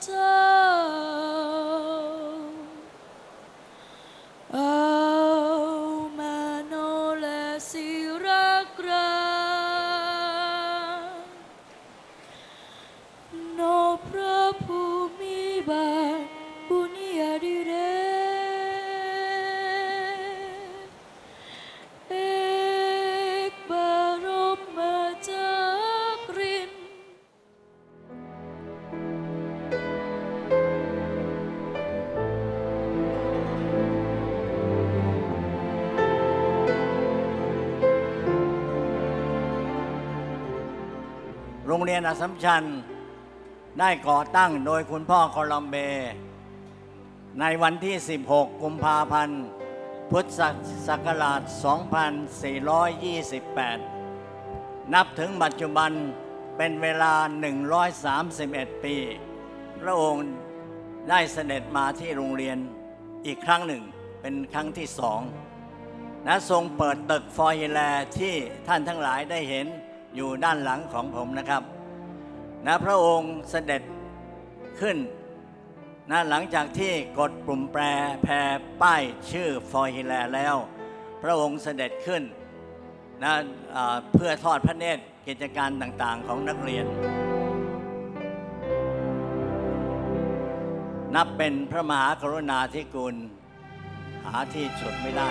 time. โรงเรียนอสมชัญได้ก่อตั้งโดยคุณพ่อโคลัมเบ ในวันที่ 16 กุมภาพันธ์ พุทธศักราช 2428 นับถึงปัจจุบันเป็นเวลา 131 ปี พระองค์ได้เสด็จมาที่โรงเรียนอีกครั้งหนึ่งเป็นครั้งที่สองนะทรงเปิดตึกฟอยแลที่ท่านทั้งหลายได้เห็น อยู่ด้านหลังของผมนะครับนะพระองค์เสด็จขึ้นนะหลังจากที่กดปุ่มแปรแพรป้ายชื่อฟอยแลแล้ว พระองค์เสด็จขึ้นนะเพื่อทอดพระเนตรกิจการต่างๆของนักเรียน นับเป็นพระมหากรุณาธิคุณ หาที่สุดไม่ได้